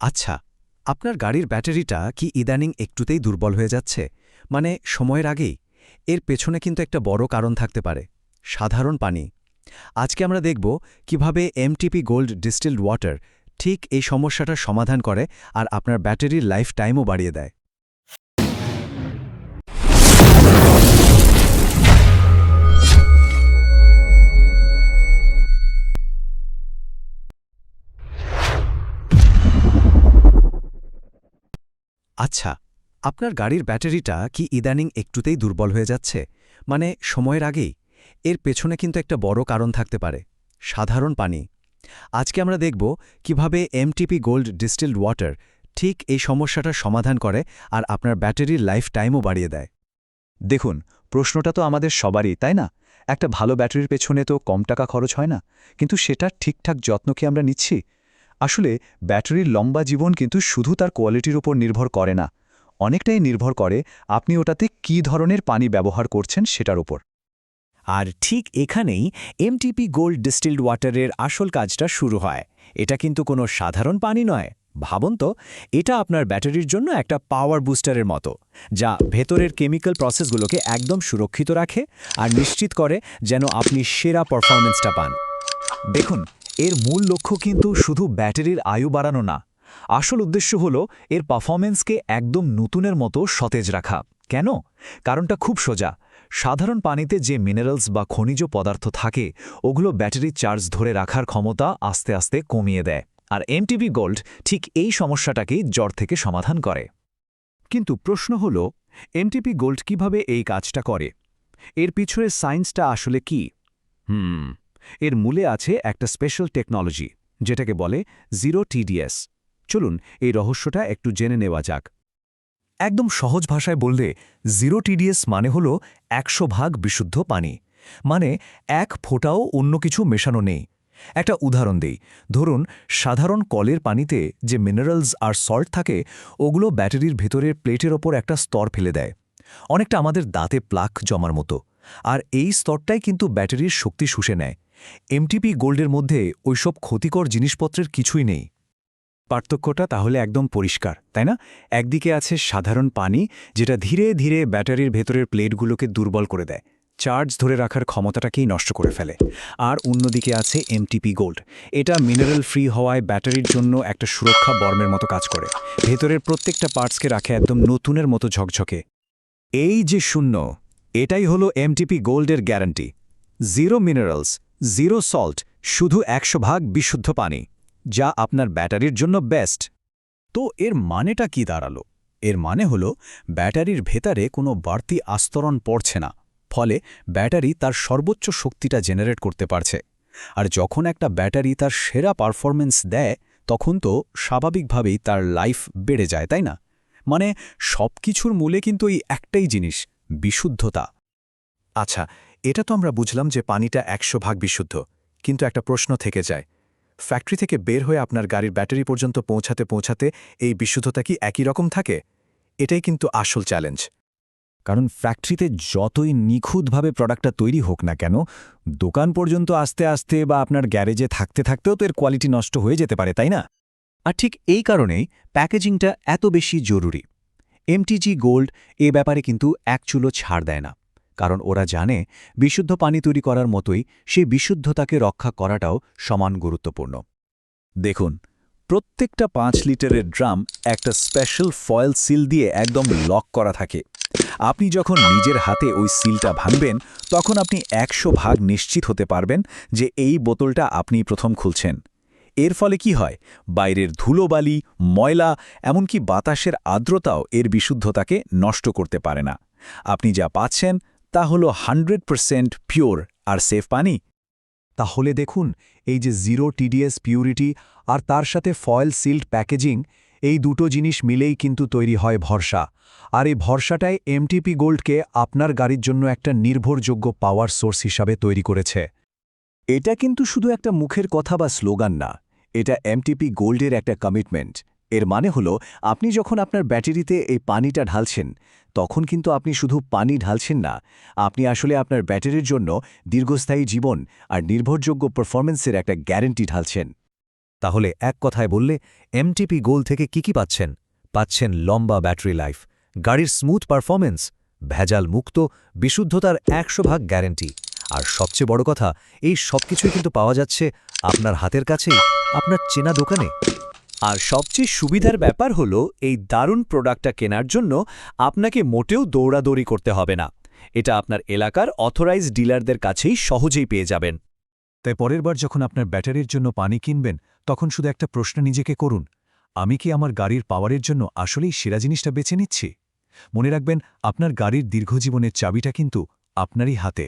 আচ্ছা আপনার গাড়ির ব্যাটারিটা কি ইদানিং একটুতেই দুর্বল হয়ে যাচ্ছে? মানে সময়ের আগেই? এর পেছনে কিন্তু একটা বড় কারণ থাকতে পারে। সাধারণ পানি। আজকে আমরা দেখব কীভাবে এমটিপি গোল্ড ডিস্টিল্ড ওয়াটার ঠিক এই সমস্যাটা সমাধান করে আর আপনার ব্যাটারির লাইফ টাইমও বাড়িয়ে দেয়। আচ্ছা আপনার গাড়ির ব্যাটারিটা কি ইদানিং একটুতেই দুর্বল হয়ে যাচ্ছে? মানে সময়ের আগেই? এর পেছনে কিন্তু একটা বড় কারণ থাকতে পারে। সাধারণ পানি। আজকে আমরা দেখব কীভাবে এমটিপি গোল্ড ডিস্টিল্ড ওয়াটার ঠিক এই সমস্যাটার সমাধান করে আর আপনার ব্যাটারির লাইফ টাইমও বাড়িয়ে দেয়। দেখুন, প্রশ্নটা তো আমাদের সবারই, তাই না? একটা ভালো ব্যাটারির পেছনে তো কম টাকা খরচ হয় না? কিন্তু সেটার ঠিকঠাক যত্ন কি আমরা নিচ্ছি? আসলে, ব্যাটারির লম্বা জীবন কিন্তু শুধু তার কোয়ালিটির উপর নির্ভর করে না। অনেকটাই নির্ভর করে আপনি ওটাতে কী ধরনের পানি ব্যবহার করছেন সেটার উপর। আর ঠিক এখানেই এমটিপি গোল্ড ডিস্টিল্ড ওয়াটারের আসল কাজটা শুরু হয়। এটা কিন্তু কোনো সাধারণ পানি নয়। ভাবুন তো, এটা আপনার ব্যাটারির জন্য একটা পাওয়ার বুস্টারের মতো, যা ভেতরের কেমিক্যাল প্রসেসগুলোকে একদম সুরক্ষিত রাখে আর নিশ্চিত করে যেন আপনি সেরা পারফরমেন্সটা পান। দেখুন এর মূল লক্ষ্য কিন্তু শুধু ব্যাটারির আয়ু বাড়ানো না। আসল উদ্দেশ্য হল এর পারফরমেন্সকে একদম নতুনের মতো সতেজ রাখা। কেন? কারণটা খুব সোজা। সাধারণ পানিতে যে মিনারেলস বা খনিজ পদার্থ থাকে, ওগুলো ব্যাটারির চার্জ ধরে রাখার ক্ষমতা আস্তে আস্তে কমিয়ে দেয়। আর এমটিবি গোল্ড ঠিক এই সমস্যাটাকেই জ্বর থেকে সমাধান করে। কিন্তু প্রশ্ন হল এমটিপি গোল্ড কীভাবে এই কাজটা করে? এর পিছনের সায়েন্সটা আসলে কি? হুম এর মূলে আছে একটা স্পেশাল টেকনোলজি যেটাকে বলে জিরো টিডিএস চলুন, এই রহস্যটা একটু জেনে নেওয়া যাক। একদম সহজ ভাষায় বললে জিরো টিডিএস মানে হল একশো ভাগ বিশুদ্ধ পানি। মানে এক ফোঁটাও অন্য কিছু মেশানো নেই। একটা উদাহরণ দেই, ধরুন, সাধারণ কলের পানিতে যে মিনারেলস আর সল্ট থাকে, ওগুলো ব্যাটারির ভেতরের প্লেটের ওপর একটা স্তর ফেলে দেয়। অনেকটা আমাদের দাঁতে প্লাক জমার মতো। আর এই স্তরটাই কিন্তু ব্যাটারির শক্তি শুষে নেয়। এমটিপি গোল্ডের মধ্যে ওইসব ক্ষতিকর জিনিসপত্রের কিছুই নেই। পার্থক্যটা তাহলে একদম পরিষ্কার, তাই না? একদিকে আছে সাধারণ পানি, যেটা ধীরে ধীরে ব্যাটারির ভেতরের প্লেটগুলোকে দুর্বল করে দেয়, চার্জ ধরে রাখার ক্ষমতাটাকেই নষ্ট করে ফেলে। আর অন্যদিকে আছে এমটিপি গোল্ড এটা মিনারেল ফ্রি হওয়ায় ব্যাটারির জন্য একটা সুরক্ষা বর্মের মতো কাজ করে, ভেতরের প্রত্যেকটা পার্টসকে রাখে একদম নতুনের মতো ঝকঝকে। এই যে শূন্য, এটাই হলো এমটিপি গোল্ডের guarantee, zero minerals. Zero salt শুধু একশো ভাগ বিশুদ্ধ পানি, যা আপনার ব্যাটারির জন্য বেস্ট। তো এর মানেটা কি দাঁড়াল? এর মানে হল, ব্যাটারির ভেতরে কোনো বাড়তি আস্তরণ পড়ছে না, ফলে ব্যাটারি তার সর্বোচ্চ শক্তিটা জেনারেট করতে পারছে। আর যখন একটা ব্যাটারি তার সেরা পারফরমেন্স দেয়, তখন তো স্বাভাবিকভাবেই তার লাইফ বেড়ে যায়, তাই না? মানে সব কিছুর মূলে কিন্তু এই একটাই জিনিস, বিশুদ্ধতা। আচ্ছা এটা তো আমরা বুঝলাম যে পানিটা একশো ভাগ বিশুদ্ধ, কিন্তু একটা প্রশ্ন থেকে যায়। ফ্যাক্টরি থেকে বের হয়ে আপনার গাড়ির ব্যাটারি পর্যন্ত পৌঁছাতে পৌঁছাতে এই বিশুদ্ধতা কি একই রকম থাকে? এটাই কিন্তু আসল চ্যালেঞ্জ। কারণ ফ্যাক্টরিতে যতই নিখুঁতভাবে প্রোডাক্টটা তৈরি হোক না কেন, দোকান পর্যন্ত আস্তে আস্তে বা আপনার গ্যারেজে থাকতে থাকতেও তো এর কোয়ালিটি নষ্ট হয়ে যেতে পারে, তাই না? আর ঠিক এই কারণেই প্যাকেজিংটা এত বেশি জরুরি। এমটিজি গোল্ড এ ব্যাপারে কিন্তু এক চুলো ছাড় দেয় না। কারণ ওরা জানে বিশুদ্ধ পানি তৈরি করার মতোই সেই বিশুদ্ধতাকে রক্ষা করাটাও সমান গুরুত্বপূর্ণ। দেখুন, প্রত্যেকটা পাঁচ লিটারের ড্রাম একটা স্পেশাল ফয়েল সিল দিয়ে একদম লক করা থাকে। আপনি যখন নিজের হাতে ওই সিলটা ভাঙবেন, তখন আপনি একশো ভাগ নিশ্চিত হতে পারবেন যে এই বোতলটা আপনি প্রথম খুলছেন। এর ফলে কি হয়? বাইরের ধুলোবালি, ময়লা, এমনকি বাতাসের আর্দ্রতাও এর বিশুদ্ধতাকে নষ্ট করতে পারে না। আপনি যা পাচ্ছেন তা হল হান্ড্রেড পারসেন্ট পিওর আর সেফ পানি। তাহলে দেখুন, এই যে জিরো টিডিএস পিউরিটি আর তার সাথে ফয়েল সিল্ড প্যাকেজিং, এই দুটো জিনিস মিলেই কিন্তু তৈরি হয় ভরসা। আর এই ভরসাটাই এমটিপি গোল্ডকে আপনার গাড়ির জন্য একটা নির্ভরযোগ্য পাওয়ার সোর্স হিসাবে তৈরি করেছে। এটা কিন্তু শুধু একটা মুখের কথা বা স্লোগান না, এটা এমটিপি গোল্ডের একটা কমিটমেন্ট। এর মানে হলো, আপনি যখন আপনার ব্যাটারিতে এই পানিটা ঢালছেন তখন কিন্তু আপনি শুধু পানি ঢালছেন না, আপনি আসলে আপনার ব্যাটারির জন্য দীর্ঘস্থায়ী জীবন আর নির্ভরযোগ্য পারফরমেন্সের একটা গ্যারেন্টি ঢালছেন। তাহলে এক কথায় বললে এমটিপি গোল থেকে কি কি পাচ্ছেন? পাচ্ছেন লম্বা ব্যাটারি লাইফ গাড়ির স্মুথ পারফরমেন্স ভেজাল মুক্ত, বিশুদ্ধতার একশো ভাগ গ্যারেন্টি আর সবচেয়ে বড় কথা, এই সব কিছুই কিন্তু পাওয়া যাচ্ছে আপনার হাতের কাছেই, আপনার চেনা দোকানে। আর সবচেয়ে সুবিধার ব্যাপার হলো, এই দারুণ প্রোডাক্টটা কেনার জন্য আপনাকে মোটেও দৌড়াদৌড়ি করতে হবে না। এটা আপনার এলাকার অথরাইজ ডিলারদের কাছেই সহজেই পেয়ে যাবেন। তাই পরের বার যখন আপনার ব্যাটারির জন্য পানি কিনবেন, তখন শুধু একটা প্রশ্ন নিজেকে করুন, আমি কি আমার গাড়ির পাওয়ারের জন্য আসলেই সেরা জিনিসটা বেছে নিচ্ছি? মনে রাখবেন, আপনার গাড়ির দীর্ঘজীবনের চাবিটা কিন্তু আপনারই হাতে।